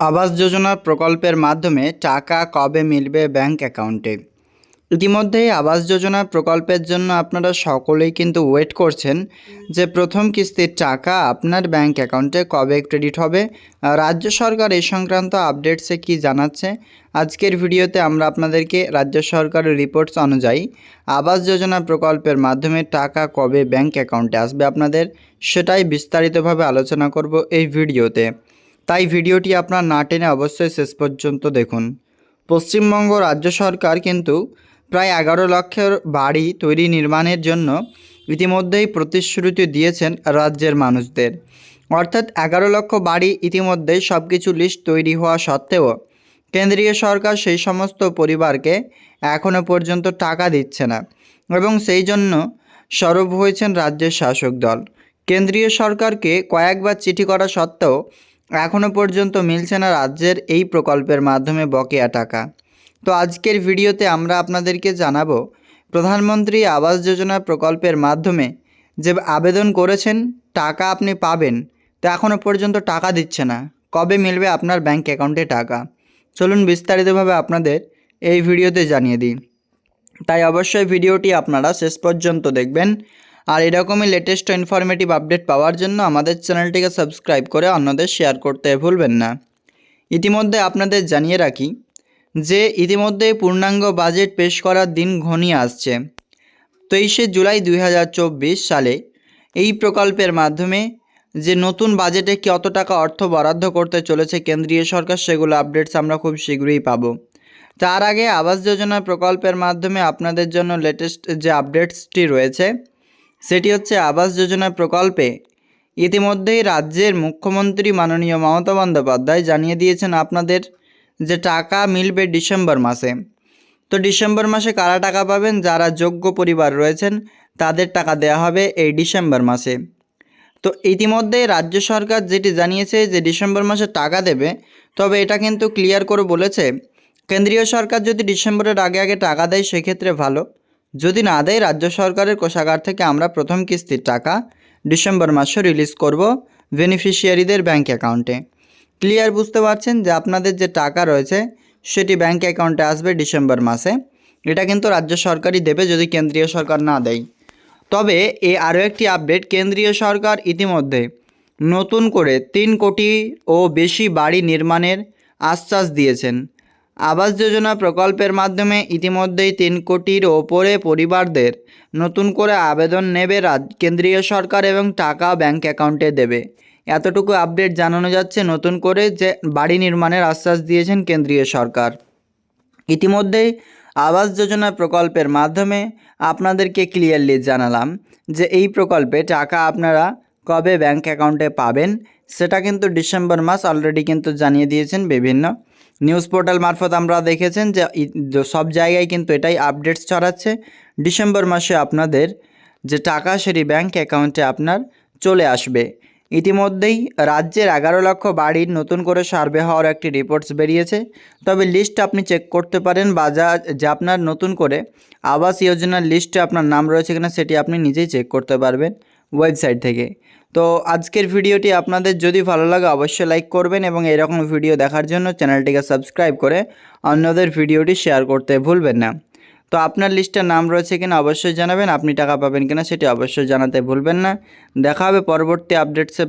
আবাস যোজনা প্রকল্পের মাধ্যমে টাকা কবে মিলবে ব্যাংক অ্যাকাউন্টে? ইতিমধ্যেই আবাস যোজনা প্রকল্পের জন্য আপনারা সকলেই কিন্তু ওয়েট করছেন যে প্রথম কিস্তির টাকা আপনার ব্যাংক অ্যাকাউন্টে কবে ক্রেডিট হবে। রাজ্য সরকার এই সংক্রান্ত আপডেটসে কি জানাচ্ছে? আজকের ভিডিওতে আমরা আপনাদেরকে রাজ্য সরকারের রিপোর্টস অনুযায়ী আবাস যোজনা প্রকল্পের মাধ্যমে টাকা কবে ব্যাংক অ্যাকাউন্টে আসবে আপনাদের সেটাই বিস্তারিতভাবে আলোচনা করব এই ভিডিওতে। তাই ভিডিওটি আপনার না টেনে অবশ্যই শেষ পর্যন্ত দেখুন। পশ্চিমবঙ্গ রাজ্য সরকার কিন্তু প্রায় এগারো লক্ষের বাড়ি তৈরি নির্মাণের জন্য ইতিমধ্যেই প্রতিশ্রুতি দিয়েছেন রাজ্যের মানুষদের। অর্থাৎ এগারো লক্ষ বাড়ি ইতিমধ্যেই সব কিছু লিস্ট তৈরি হওয়া সত্ত্বেও কেন্দ্রীয় সরকার সেই সমস্ত পরিবারকে এখনও পর্যন্ত টাকা দিচ্ছে না এবং সেই জন্য সরব হয়েছেন রাজ্যের শাসক দল। কেন্দ্রীয় সরকারকে কয়েকবার চিঠি করা সত্ত্বেও এখনও পর্যন্ত মিলছে না রাজ্যের এই প্রকল্পের মাধ্যমে বকেয়া টাকা। তো আজকের ভিডিওতে আমরা আপনাদেরকে জানাব, প্রধানমন্ত্রী আবাস যোজনা প্রকল্পের মাধ্যমে যে আবেদন করেছেন, টাকা আপনি পাবেন, তো এখনও পর্যন্ত টাকা দিচ্ছে না। কবে মিলবে আপনার ব্যাংক অ্যাকাউন্টে টাকা? চলুন বিস্তারিতভাবে আপনাদের এই ভিডিওতে জানিয়ে দিই। তাই অবশ্যই ভিডিওটি আপনারা শেষ পর্যন্ত দেখবেন। আর এরকমই লেটেস্ট ইনফরমেটিভ আপডেট পাওয়ার জন্য আমাদের চ্যানেলটিকে সাবস্ক্রাইব করে অন্যদের শেয়ার করতে ভুলবেন না। ইতিমধ্যে আপনাদের জানিয়ে রাখি যে ইতিমধ্যে পূর্ণাঙ্গ বাজেট পেশ করার দিন ঘনিয়ে আসছে। তেইশে জুলাই দুই হাজার চব্বিশ সালে এই প্রকল্পের মাধ্যমে যে নতুন বাজেটে কত টাকা অর্থ বরাদ্দ করতে চলেছে কেন্দ্রীয় সরকার, সেগুলো আপডেটস আমরা খুব শীঘ্রই পাবো। তার আগে আবাস যোজনা প্রকল্পের মাধ্যমে আপনাদের জন্য লেটেস্ট যে আপডেটসটি রয়েছে সেটি হচ্ছে আবাস যোজনা প্রকল্পে ইতিমধ্যেই রাজ্যের মুখ্যমন্ত্রী মাননীয় মমতা বন্দ্যোপাধ্যায় জানিয়ে দিয়েছেন আপনাদের যে টাকা মিলবে ডিসেম্বর মাসে। তো ডিসেম্বর মাসে কারা টাকা পাবেন? যারা যোগ্য পরিবার রয়েছেন, তাদের টাকা দেওয়া হবে এই ডিসেম্বর মাসে। তো ইতিমধ্যেই রাজ্য সরকার যেটি জানিয়েছে যে ডিসেম্বর মাসে টাকা দেবে, তবে এটা কিন্তু ক্লিয়ার করে বলেছে, কেন্দ্রীয় সরকার যদি ডিসেম্বরের আগে আগে টাকা দেয়, সেক্ষেত্রে ভালো। যদি না দেয়, রাজ্য সরকারের কোষাগার থেকে আমরা প্রথম কিস্তির টাকা ডিসেম্বর মাসে রিলিজ করব বেনিফিশিয়ারিদের ব্যাঙ্ক অ্যাকাউন্টে। ক্লিয়ার বুঝতে পারছেন যে আপনাদের যে টাকা রয়েছে, সেটি ব্যাঙ্ক অ্যাকাউন্টে আসবে ডিসেম্বর মাসে। এটা কিন্তু রাজ্য সরকারই দেবে যদি কেন্দ্রীয় সরকার না দেয়। তবে এ আরও একটি আপডেট, কেন্দ্রীয় সরকার ইতিমধ্যে নতুন করে তিন কোটি ও বেশি বাড়ি নির্মাণের আশ্বাস দিয়েছেন। আবাস যোজনা প্রকল্পের মাধ্যমে ইতিমধ্যেই তিন কোটির ওপরে পরিবারদের নতুন করে আবেদন নেবে কেন্দ্রীয় সরকার এবং টাকা ব্যাংক অ্যাকাউন্টে দেবে। এতটুকু আপডেট জানানো যাচ্ছে নতুন করে যে বাড়ি নির্মাণের আশ্বাস দিয়েছেন কেন্দ্রীয় সরকার। ইতিমধ্যেই আবাস যোজনা প্রকল্পের মাধ্যমে আপনাদেরকে ক্লিয়ারলি জানালাম যে এই প্রকল্পে টাকা আপনারা কবে ব্যাংক অ্যাকাউন্টে পাবেন, সেটা কিন্তু ডিসেম্বর মাস অলরেডি কিন্তু জানিয়ে দিয়েছেন বিভিন্ন নিউজ পোর্টাল মারফত আমরা দেখেছেন যে সব জায়গায় কিন্তু এটাই আপডেটস ছড়াচ্ছে। ডিসেম্বর মাসে আপনাদের যে টাকা সেটি ব্যাংক অ্যাকাউন্টে আপনার চলে আসবে। ইতিমধ্যেই রাজ্যের এগারো লক্ষ বাড়ির নতুন করে সার্ভে হওয়ার একটি রিপোর্টস বেরিয়েছে। তবে লিস্ট আপনি চেক করতে পারেন বা যা, যে আপনার নতুন করে আবাস যোজনার লিস্টে আপনার নাম রয়েছে কিনা সেটি আপনি নিজেই চেক করতে পারবেন ওয়েবসাইট থেকে। তো আজকের ভিডিওটি আপনাদের যদি ভালো লাগে অবশ্যই লাইক করবেন এবং এরকম ভিডিও দেখার জন্য চ্যানেলটিকে সাবস্ক্রাইব করে অন্যদের ভিডিওটি শেয়ার করতে ভুলবেন না। তো আপনার লিস্টের নাম রয়েছে কিনা অবশ্যই জানাবেন, আপনি টাকা পাবেন কিনা সেটি অবশ্যই জানাতে ভুলবেন না। দেখা হবে পরবর্তী আপডেটসে